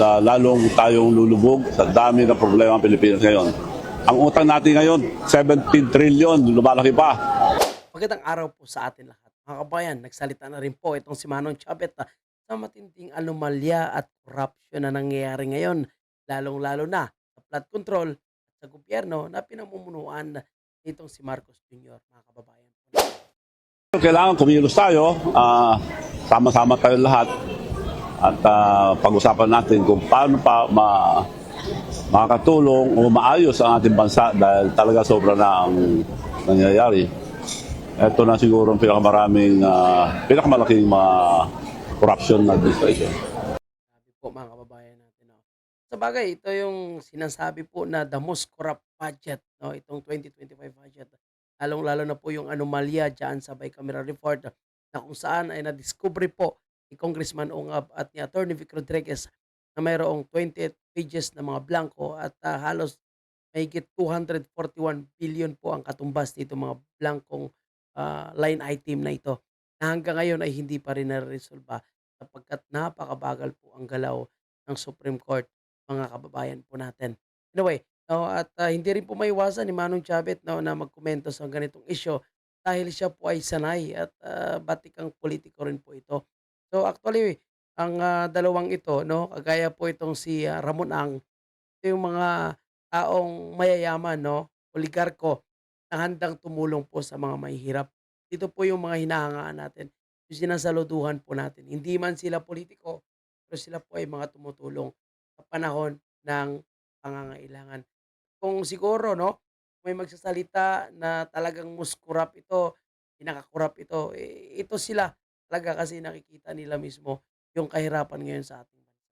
ah, lalong tayong lulubog sa dami ng problema ng Pilipinas ngayon. Ang utang natin ngayon, 17 trillion, lumalaki pa. Magandang araw po sa atin lahat. Mga kabayan, nagsalita na rin po itong si Manong Chavez ah, sa matinding anomalya at corruption na nangyayari ngayon, lalong-lalo na sa flood control at sa gobyerno na pinamumunuan nitong si Marcos Jr. Mga kababayan. Kailangan kumilos tayo, ah, sama-sama tayo lahat at ah, pag-usapan natin kung paano pa ma makakatulong o maayos ang ating bansa dahil talaga sobra na ang nangyayari. Ito na siguro ang pinakamaraming, ah, pinakamalaking mga corruption na administration. Sabi po mga kababayan natin. No? Sa bagay, ito yung sinasabi po na the most corrupt budget, no? itong 2025 budget. Lalong-lalo na po yung anomalya dyan sa bicameral report na kung saan ay na-discover po ni Congressman Ungab at ni Attorney Vic Rodriguez na mayroong 28 pages na mga blanco at ah, halos mahigit 241 billion po ang katumbas nito mga blankong ah, line item na ito na hanggang ngayon ay hindi pa rin na-resolve sapagkat napakabagal po ang galaw ng Supreme Court, mga kababayan po natin. Anyway, no, at ah, hindi rin po maiwasan ni Manong Chavez no, na magkomento sa ganitong issue dahil siya po ay sanay at ah, batikang politiko rin po ito. So actually, ang ah, dalawang ito, no, kagaya po itong si ah, Ramon Ang, ito yung mga taong mayayaman, no, oligarko na handang tumulong po sa mga mahihirap. Dito po yung mga hinahangaan natin yung sinasaluduhan po natin. Hindi man sila politiko, pero sila po ay mga tumutulong sa panahon ng pangangailangan. Kung siguro, no, may magsasalita na talagang muskurap ito, pinakakurap ito, eh, ito sila talaga kasi nakikita nila mismo yung kahirapan ngayon sa ating bansa.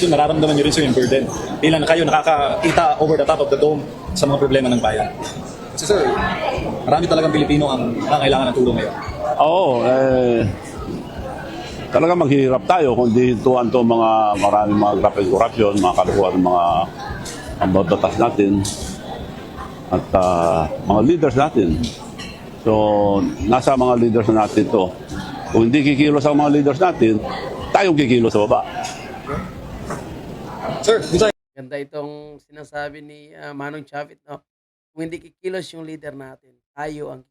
Yun, nararamdaman nyo rin sir yung burden. Bilang na kayo nakakita over the top of the dome sa mga problema ng bayan. Kasi sir, marami talagang Pilipino ang nangangailangan ng tulong ngayon. Oo, eh, talaga maghihirap tayo kung di tuwan to mga maraming mga and corruption, mga kalukuhan ng mga ang batas natin at ah, mga leaders natin. So, nasa mga leaders na natin to. Kung hindi kikilos ang mga leaders natin, tayong kikilos sa baba. Sir, Ganda itong sinasabi ni ah, Manong Chavit, no? Kung hindi kikilos yung leader natin, tayo ang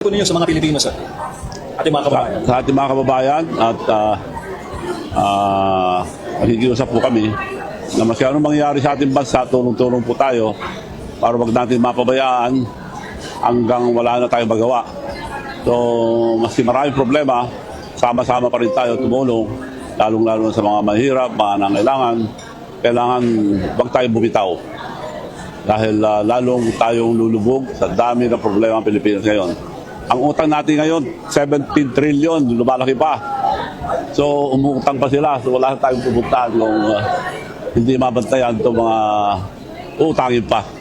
po ninyo sa mga Pilipino sir. Ating mga kababayan. sa ating mga kababayan at uh, uh, nakikiusap po kami na maski anong mangyari sa ating bansa, tulong-tulong po tayo para wag natin mapabayaan hanggang wala na tayong magawa. So, maski maraming problema, sama-sama pa rin tayo tumulong, lalong-lalo sa mga mahirap, mga nangailangan, kailangan wag tayo bumitaw. Dahil ah, lalong tayong lulubog sa dami ng problema ng Pilipinas ngayon. Ang utang natin ngayon, 17 trillion, lumalaki pa. So, umutang pa sila. So, wala tayong pupuntahan kung ah, hindi mabantayan itong mga utangin pa.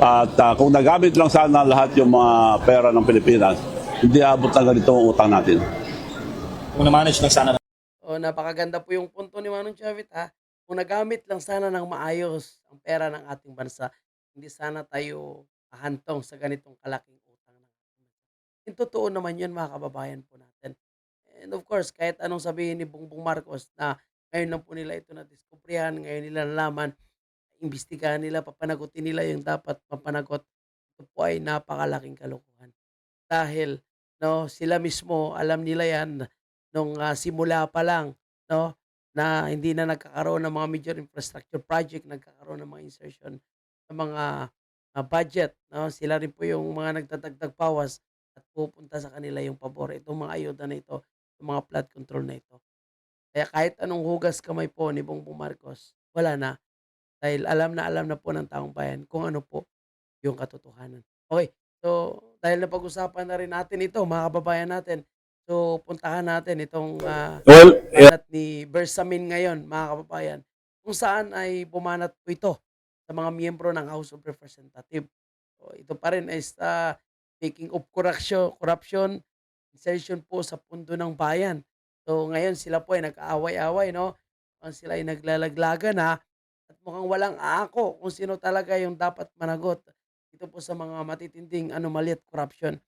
At ah, kung nagamit lang sana lahat yung mga pera ng Pilipinas, hindi abot ng ganito ang utang natin. Kung na-manage lang sana O napakaganda po yung punto ni Manong Chavit ha. Kung nagamit lang sana ng maayos ang pera ng ating bansa, hindi sana tayo ahantong sa ganitong kalaking utang ng ating bansa. Yung totoo naman yun mga kababayan po natin. And of course, kahit anong sabihin ni Bongbong Marcos na ngayon lang po nila ito na-discoveryhan, ngayon nila nalaman, imbestigahan nila, papanagutin nila yung dapat papanagot. Ito po ay napakalaking kalokohan. Dahil no, sila mismo, alam nila yan nung ah, simula pa lang, no, na hindi na nagkakaroon ng mga major infrastructure project, nagkakaroon ng mga insertion sa mga ah, budget, no. Sila rin po yung mga nagdadagdag pawas at pupunta sa kanila yung pabor. Itong mga ayuda na ito, yung mga flood control na ito. Kaya kahit anong hugas kamay po ni Bongbong Marcos, wala na. Dahil alam na alam na po ng taong bayan kung ano po yung katotohanan. Okay, so dahil napag-usapan na rin natin ito, mga kababayan natin, so puntahan natin itong ah, Well, banat ni Bersamin ngayon, mga kababayan, kung saan ay bumanat po ito sa mga miyembro ng House of Representatives. So, ito pa rin is ah, speaking of corruption, corruption, insertion po sa pundo ng bayan. So ngayon sila po ay nag-aaway-away, no? Mukhang sila ay naglalaglagan ha. Mukhang walang aako kung sino talaga yung dapat managot dito po sa mga matitinding anomaly at corruption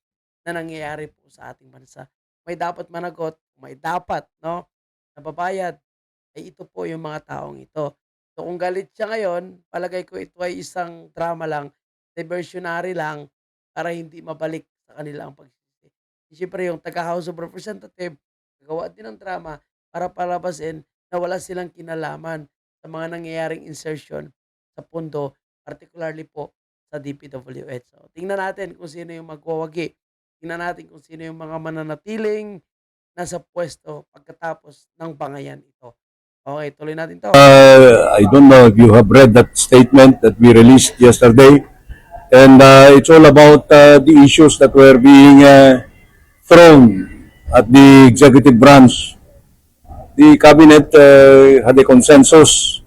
na nangyayari po sa ating bansa may dapat managot, may dapat, no, nababayad ay ito po yung mga taong ito. So kung galit siya ngayon, palagay ko ito ay isang drama lang, diversionary lang para hindi mabalik sa kanila ang pagsisisi. Siyempre yung taga House of Representative, gagawa din ng drama para palabasin na wala silang kinalaman sa mga nangyayaring insertion sa pundo, particularly po sa DPWH. So, tingnan natin kung sino yung magwawagi. Tingnan natin kung sino yung mga mananatiling nasa pwesto pagkatapos ng bangayan ito. Okay, tuloy natin to. Uh, I don't know if you have read that statement that we released yesterday. And uh, it's all about uh, the issues that were being uh, thrown at the executive branch. The cabinet uh, had a consensus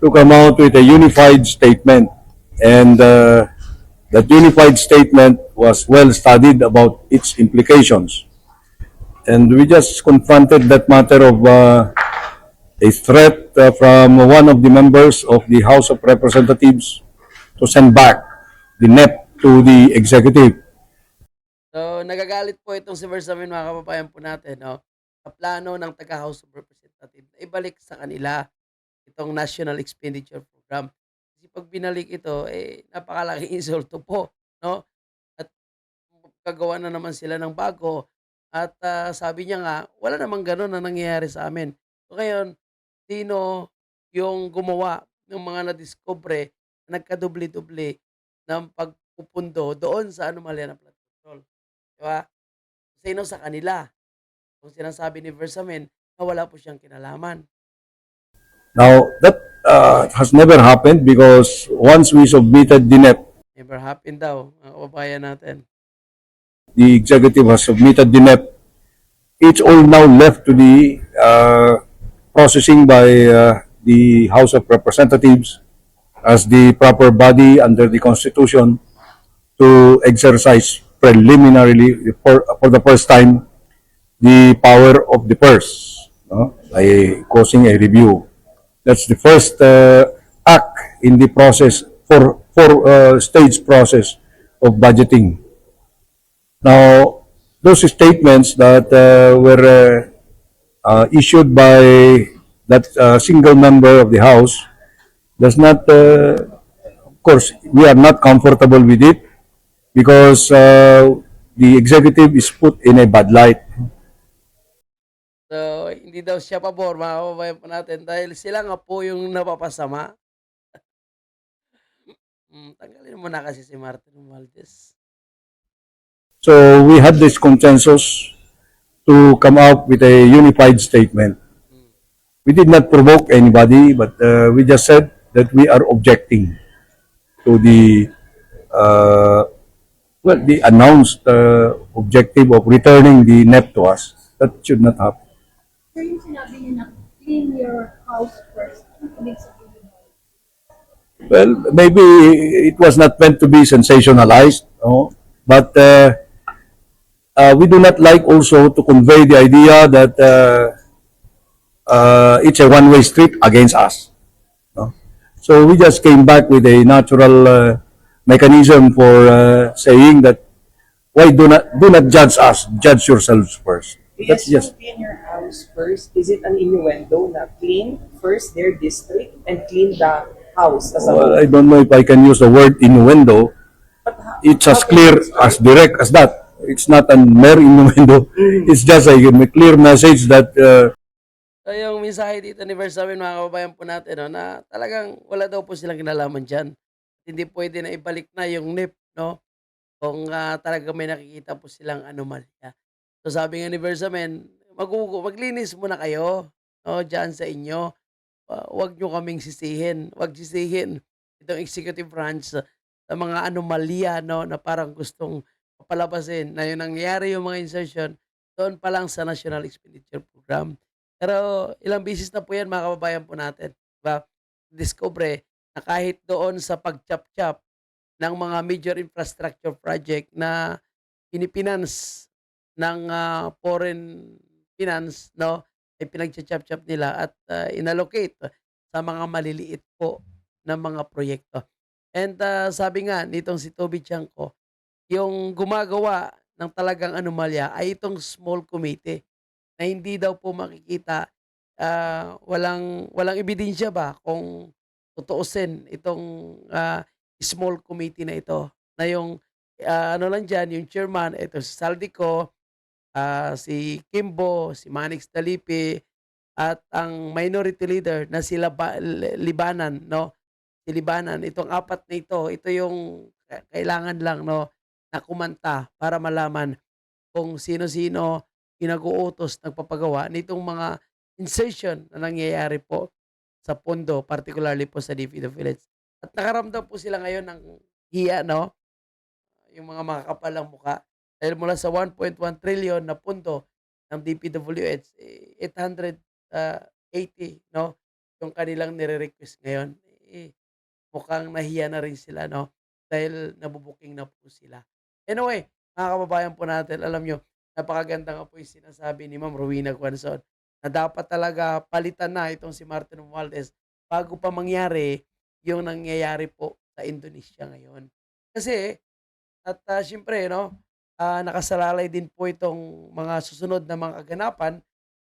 to come out with a unified statement. And uh, that unified statement was well studied about its implications. And we just confronted that matter of uh, a threat uh, from one of the members of the House of Representatives to send back the NEP to the executive. So, nagagalit po itong si Versamin mga kababayan po natin, no? Sa plano ng taga House of Representatives na ibalik sa kanila itong National Expenditure Program. Kasi pag binalik ito, eh, napakalaking insulto po, no? At gagawa na naman sila ng bago. At ah, sabi niya nga, wala namang ganun na nangyayari sa amin. So, ngayon, sino yung gumawa ng mga nadiscover na nagkadubli-dubli ng pagpupundo doon sa anomalya ng flood control. Di ba? Sino sa kanila? Kung sinasabi ni Versamen na wala po siyang kinalaman. Now, that uh, has never happened because once we submitted the NEP, Never happened daw, mga kababayan natin. the executive has submitted the NEP, it's all now left to the uh, processing by uh, the House of Representatives as the proper body under the Constitution to exercise preliminarily for, for the first time the power of the purse no? by causing a review. That's the first uh, act in the process for for uh, stage process of budgeting. Now, those statements that uh, were uh, uh, issued by that uh, single member of the House does not, uh, of course, we are not comfortable with it because uh, the executive is put in a bad light. So, hindi daw siya pabor, mga kababayan po natin, dahil sila nga po yung napapasama. mm, tanggalin mo na kasi si Martin Romualdez. So we had this consensus to come out with a unified statement. We did not provoke anybody, but uh, we just said that we are objecting to the uh, well, the announced uh, objective of returning the NEP to us. That should not happen. Sir, yung sinabi niya na clean your house first. Ano ibig sabihin? Well, maybe it was not meant to be sensationalized, no? but uh, uh, we do not like also to convey the idea that uh, uh, it's a one-way street against us. No? So we just came back with a natural uh, mechanism for uh, saying that why do not do not judge us, judge yourselves first. That's just clean your house first. Is it an innuendo na clean first their district and clean the house as a Well, whole? I don't know if I can use the word innuendo. It's as clear, as direct as that. It's not a mere innuendo. It's just a, a clear message that uh, So, yung mensahe dito ni Versamin, mga kababayan po natin, no, na talagang wala daw po silang kinalaman dyan. Hindi pwede na ibalik na yung NIP, no? Kung ah, talagang may nakikita po silang anomalya. So, sabi nga ni Versamin, magugo, maglinis muna kayo, no, dyan sa inyo. Ah, huwag nyo kaming sisihin. Huwag sisihin itong executive branch sa, sa mga anomalya, no, na parang gustong papalabasin na yung nangyayari yung mga insertion doon pa lang sa National Expenditure Program. Pero ilang bisis na po yan mga kababayan po natin. Diba? Discover na kahit doon sa pag-chop-chop ng mga major infrastructure project na pinipinance ng ah, foreign finance, no? ay pinag-chop-chop nila at ah, inallocate sa mga maliliit po na mga proyekto. And ah, sabi nga nitong si Toby Chanko, yung gumagawa ng talagang anomalya ay itong small committee na hindi daw po makikita ah, walang walang ebidensya ba kung tutuusin itong, ah, small committee na ito, na yung, ah, ano lang diyan, yung chairman, ito si Saldico, ah, si Kimbo, si Manix Dalipi, at ang minority leader na si Laba Li Libanan 'no, si Libanan. Itong apat na ito, ito yung ka kailangan lang 'no, na kumanta para malaman kung sino-sino yung nag-uutos, nagpapagawa nitong mga insertion na nangyayari po sa pondo, particularly po sa DPWH. At nakaramdam po sila ngayon ng hiya 'no, yung mga makakapalang mukha. Dahil mula sa 1.1 trillion na pondo ng DPWH, eh, 800, ah, 80 'no, yung kanilang nire-request ngayon. Eh, mukhang nahiya na rin sila 'no, dahil nabu-booking na po sila. Anyway, mga kababayan po natin, alam niyo napakaganda nga po yung sinasabi ni Ma'am Rowena Guanzon na dapat talaga palitan na itong si Martin Romualdez bago pa mangyari yung nangyayari po sa Indonesia ngayon. Kasi at, ah, siyempre 'no, ah, nakasalalay din po itong mga susunod na mga kaganapan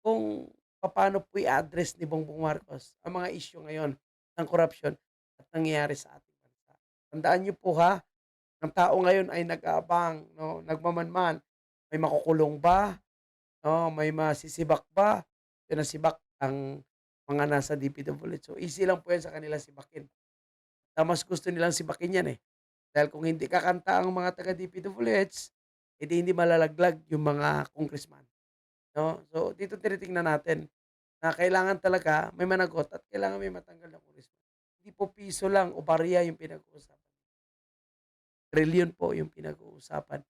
kung papaano po i-address ni Bongbong Marcos ang mga issue ngayon ng corruption at nangyayari sa ating bansa. Tandaan niyo po ha, ang tao ngayon ay nag-aabang 'no, nagmamanman. May makukulong ba? 'No, may masisibak ba? Ito nasibak ang mga nasa DPWH. So, easy lang po yan sa kanila sibakin. Na mas gusto nilang sibakin yan, eh. Dahil kung hindi kakanta ang mga taga DPWH, eh di hindi malalaglag yung mga congressman. No? So, dito tinitingnan natin na kailangan talaga may managot at kailangan may matanggal na congressman. Hindi po piso lang o barya yung pinag-uusapan. Trillion po yung pinag-uusapan.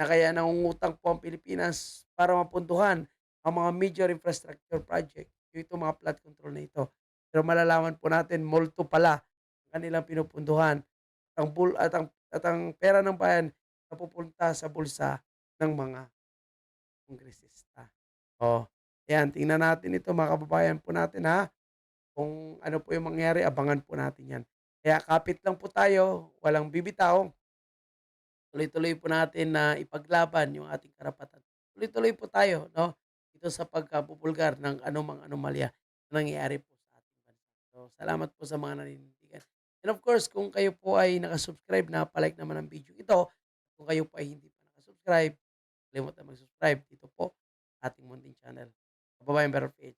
Na kaya nangungutang po ang Pilipinas para mapuntuhan ang mga major infrastructure project. Yung itong mga flood control na ito. Pero malalaman po natin, multo pala ang kanilang pinupuntuhan. At ang, bul, at ang, at ang pera ng bayan napupunta sa bulsa ng mga kongresista. O, yan, tingnan natin ito mga kababayan po natin ha. Kung ano po yung mangyari, abangan po natin yan. Kaya kapit lang po tayo, walang bibitaw. Tuloy-tuloy po natin na ipaglaban yung ating karapatan. Tuloy-tuloy po tayo, no? Dito sa pagkapupulgar ng anumang anomalya na nangyayari po sa ating bansa. So, salamat po sa mga naninindigan. And of course, kung kayo po ay nakasubscribe na, palike naman ang video ito. Kung kayo po ay hindi pa nakasubscribe, kalimutan mag-subscribe dito po ating munting channel. Kababayan Better Page.